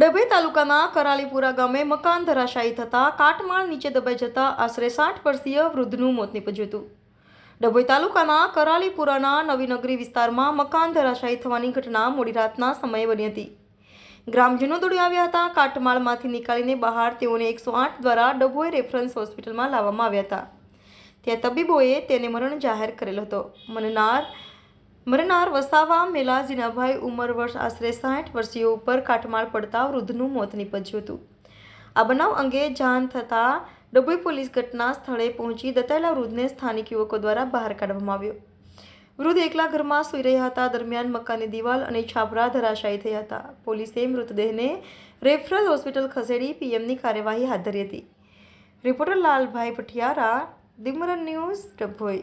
ડભોઈ તાલુકાના કરાલીપુરા ગામે મકાન ધરાશાયી થતાં કાટમાળ નીચે દબાઈ જતા આશરે સાઠ વર્ષીય વૃદ્ધનું મોત નીપજ્યું હતું. ડભોઈ તાલુકાના કરાલીપુરાના નવીનગરી વિસ્તારમાં મકાન ધરાશાયી થવાની ઘટના મોડી રાતના સમયે બની હતી. ગ્રામજનો દોડી આવ્યા હતા, કાટમાળમાંથી નીકાળીને બહાર તેઓને એકસો આઠ દ્વારા ડભોઈ રેફરન્સ હોસ્પિટલમાં લાવવામાં આવ્યા હતા. ત્યાં તબીબોએ તેને મરણ જાહેર કરેલ હતો. મરનાર મરનાર વસાવા મેલાજીનાભાઈ ઉંમર વર્ષ આશરે સાઠ વર્ષીય ઉપર કાટમાળ પડતા વૃદ્ધનું મોત નીપજ્યું હતું. આ બનાવ અંગે જાણ થતાં ડભોઈ પોલીસ ઘટના સ્થળે પહોંચી દતાયેલા વૃદ્ધને સ્થાનિક યુવકો દ્વારા બહાર કાઢવામાં આવ્યો. વૃદ્ધ એકલા ઘરમાં સૂઈ રહ્યા હતા, દરમિયાન મકાનની દિવાલ અને છાપરા ધરાશાયી થયા હતા. પોલીસે મૃતદેહને રેફરલ હોસ્પિટલ ખસેડી પીએમની કાર્યવાહી હાથ ધરી હતી. રિપોર્ટર લાલભાઈ પઠિયારા દિમરન ન્યૂઝ ડભોઈ.